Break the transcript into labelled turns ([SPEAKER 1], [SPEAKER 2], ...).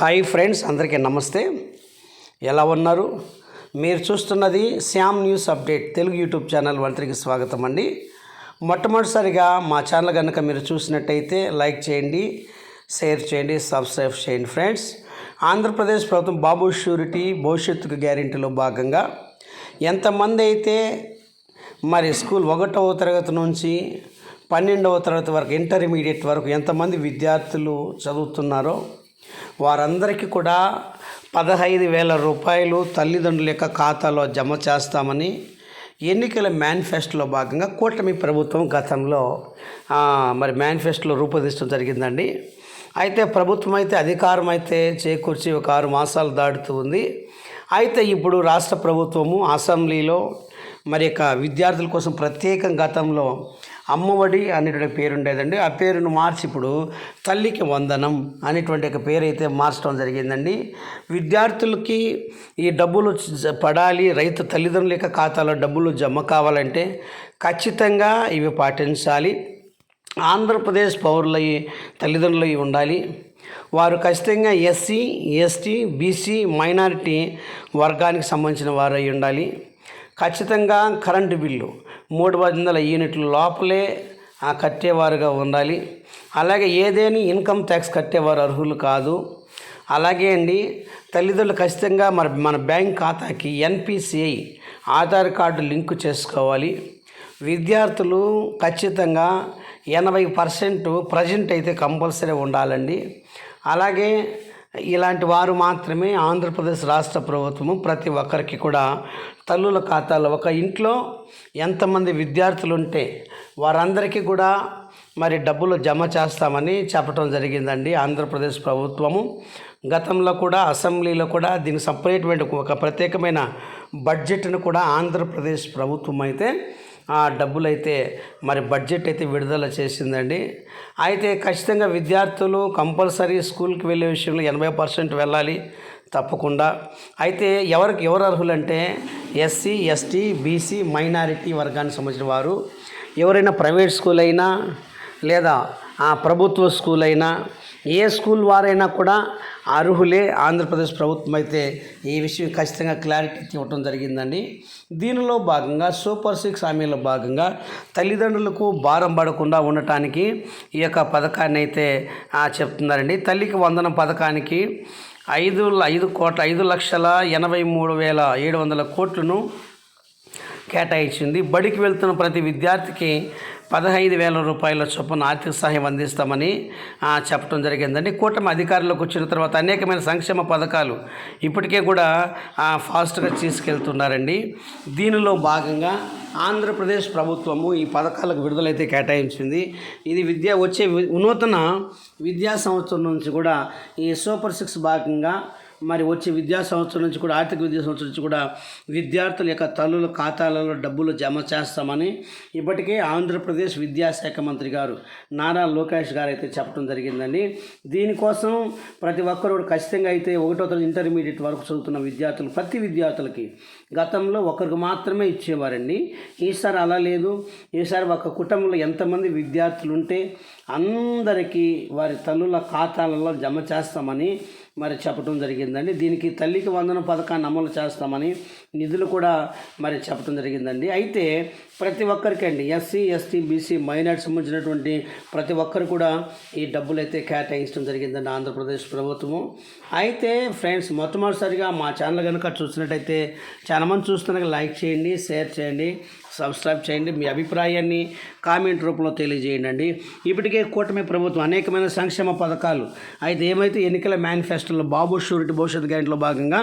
[SPEAKER 1] Hi friends అందరికీ నమస్తే. ఎలా ఉన్నారు? మీరు చూస్తున్నది Shyam news update Telugu YouTube channel వంతరికి స్వాగతం అండి. మొట్టమొదటిసారిగా మా ఛానల్ కనుక మీరు చూసినట్టయితే లైక్ చేయండి షేర్ చేయండి సబ్స్క్రైబ్ చేయండి ఫ్రెండ్స్. ఆంధ్రప్రదేశ్ ప్రభుత్వం బాబు షూరిటీ భవిష్యత్తుకు గ్యారెంటీలో భాగంగా ఎంతమంది అయితే మరి స్కూల్ ఒకటవ తరగతి నుంచి పన్నెండవ తరగతి వరకు ఇంటర్మీడియట్ వరకు ఎంతమంది విద్యార్థులు చదువుతున్నారో వారందరికీ కూడా పదహైదు వేల రూపాయలు తల్లిదండ్రుల యొక్క ఖాతాలో జమ చేస్తామని ఎన్నికల మేనిఫెస్టోలో భాగంగా కూటమి ప్రభుత్వం గతంలో మరి మేనిఫెస్టోలో రూపొందించడం జరిగిందండి. అయితే ప్రభుత్వం అయితే అధికారం అయితే చేకూర్చి ఒక ఆరు మాసాలు దాటుతూ ఉంది. అయితే ఇప్పుడు రాష్ట్ర ప్రభుత్వము అసెంబ్లీలో మరి యొక్క విద్యార్థుల కోసం ప్రత్యేకం గతంలో అమ్మఒడి అనేటువంటి పేరు ఉండేదండి. ఆ పేరును మార్చి ఇప్పుడు తల్లికి వందనం అనేటువంటి ఒక పేరు అయితే మార్చడం జరిగిందండి. విద్యార్థులకి ఈ డబ్బులు పడాలి రైతు తల్లిదండ్రుల యొక్క ఖాతాలో డబ్బులు జమ కావాలంటే ఖచ్చితంగా ఇవి పాటించాలి. ఆంధ్రప్రదేశ్ పౌరులై తల్లిదండ్రులై ఉండాలి. వారు ఖచ్చితంగా ఎస్సీ ఎస్టీ బీసీ మైనారిటీ వర్గానికి సంబంధించిన వారు అయి ఉండాలి. ఖచ్చితంగా కరెంటు బిల్లు మూడు వందల యూనిట్ల లోపలే కట్టేవారుగా ఉండాలి. అలాగే ఏదేని ఇన్కమ్ ట్యాక్స్ కట్టేవారు అర్హులు కాదు. అలాగే అండి తల్లిదండ్రులు ఖచ్చితంగా మరి మన బ్యాంక్ ఖాతాకి ఎన్పిసిఐ ఆధార్ కార్డు లింకు చేసుకోవాలి. విద్యార్థులు ఖచ్చితంగా ఎనభై పర్సెంట్ ప్రజెంట్ అయితే కంపల్సరీ ఉండాలండి. అలాగే ఇలాంటి వారు మాత్రమే ఆంధ్రప్రదేశ్ రాష్ట్ర ప్రభుత్వము ప్రతి ఒక్కరికి కూడా తల్లుల ఖాతాలో ఒక ఇంట్లో ఎంతమంది విద్యార్థులు ఉంటే వారందరికీ కూడా మరి డబ్బులు జమ చేస్తామని చెప్పడం జరిగిందండి ఆంధ్రప్రదేశ్ ప్రభుత్వము. గతంలో కూడా అసెంబ్లీలో కూడా దీనికి సపరేట్మెంట్ ఒక ప్రత్యేకమైన బడ్జెట్ను కూడా ఆంధ్రప్రదేశ్ ప్రభుత్వం అయితే ఆ డబ్బులు అయితే మరి బడ్జెట్ అయితే విడుదల చేసిందండి. అయితే ఖచ్చితంగా విద్యార్థులు కంపల్సరీ స్కూల్కి వెళ్ళే విషయంలో ఎనభై పర్సెంట్ వెళ్ళాలి తప్పకుండా. అయితే ఎవరికి ఎవరు అర్హులంటే ఎస్సీ ఎస్టీ బీసీ మైనారిటీ వర్గానికి సంబంధించిన వారు. ఎవరైనా ప్రైవేట్ స్కూల్ అయినా లేదా ఆ ప్రభుత్వ స్కూల్ అయినా ఏ స్కూల్ వారైనా కూడా అర్హులే ఆంధ్రప్రదేశ్ ప్రభుత్వం అయితే ఈ విషయం ఖచ్చితంగా క్లారిటీ ఇవ్వటం జరిగిందండి. దీనిలో భాగంగా సూపర్ సిక్స్ హామీలో భాగంగా తల్లిదండ్రులకు భారం పడకుండా ఉండటానికి ఈ యొక్క పథకాన్ని అయితే చెప్తున్నారండి. తల్లికి వందనం పథకానికి ఐదు ఐదు కోట్ల ఐదు లక్షల ఎనభై మూడు వేల ఏడు వందల కోట్లను కేటాయించింది. బడికి వెళ్తున్న ప్రతి విద్యార్థికి పదహైదు వేల రూపాయల చొప్పున ఆర్థిక సహాయం అందిస్తామని చెప్పడం జరిగిందండి. కూటమి అధికారంలోకి వచ్చిన తర్వాత అనేకమైన సంక్షేమ పథకాలు ఇప్పటికే కూడా ఫాస్ట్గా తీసుకెళ్తున్నారండి. దీనిలో భాగంగా ఆంధ్రప్రదేశ్ ప్రభుత్వము ఈ పథకాలకు విడుదలైతే కేటాయించింది. ఇది విద్య వచ్చే నూతన విద్యా సంవత్సరం నుంచి కూడా ఈ సూపర్ సిక్స్ భాగంగా మరి వచ్చే విద్యా సంవత్సరం నుంచి కూడా ఆర్థిక విద్యా సంవత్సరం నుంచి కూడా విద్యార్థుల యొక్క తల్లుల ఖాతాలలో డబ్బులు జమ చేస్తామని ఇప్పటికే ఆంధ్రప్రదేశ్ విద్యాశాఖ మంత్రి గారు నారా లోకేష్ గారు అయితే చెప్పడం జరిగిందండి. దీనికోసం ప్రతి ఒక్కరు ఖచ్చితంగా అయితే ఒకటో తరగతి ఇంటర్మీడియట్ వరకు చదువుతున్న విద్యార్థులు ప్రతి విద్యార్థులకి గతంలో ఒకరికి మాత్రమే ఇచ్చేవారండి. ఈసారి అలా లేదు. ఈసారి ఒక కుటుంబంలో ఎంతమంది విద్యార్థులు ఉంటే అందరికీ వారి తల్లుల ఖాతాలలో జమ చేస్తామని మరి చెప్పడం జరిగిందండి. దీనికి తల్లికి వందన పథకాన్ని అమలు చేస్తామని నిధులు కూడా మరి చెప్పడం జరిగిందండి. అయితే ప్రతి ఒక్కరికి అండి ఎస్సీ ఎస్టీ బీసీ మైనార్టీ సంబంధించినటువంటి ప్రతి ఒక్కరు కూడా ఈ డబ్బులు అయితే కేటాయించడం జరిగిందండి ఆంధ్రప్రదేశ్ ప్రభుత్వము. అయితే ఫ్రెండ్స్ మొట్టమొదటిసారిగా మా ఛానల్ కనుక చూసినట్టయితే చాలా మంది లైక్ చేయండి షేర్ చేయండి. సబ్స్క్రైబ్ చేయండి. మీ అభిప్రాయాన్ని కామెంట్ రూపంలో తెలియజేయండి అండి ఇప్పటికే కూటమి ప్రభుత్వం అనేకమైన సంక్షేమ పథకాలు. అయితే ఏమైతే ఎన్నికల మేనిఫెస్టోలో బాబు షూరిటీ భవిష్యత్ గ్యారెంటీలో భాగంగా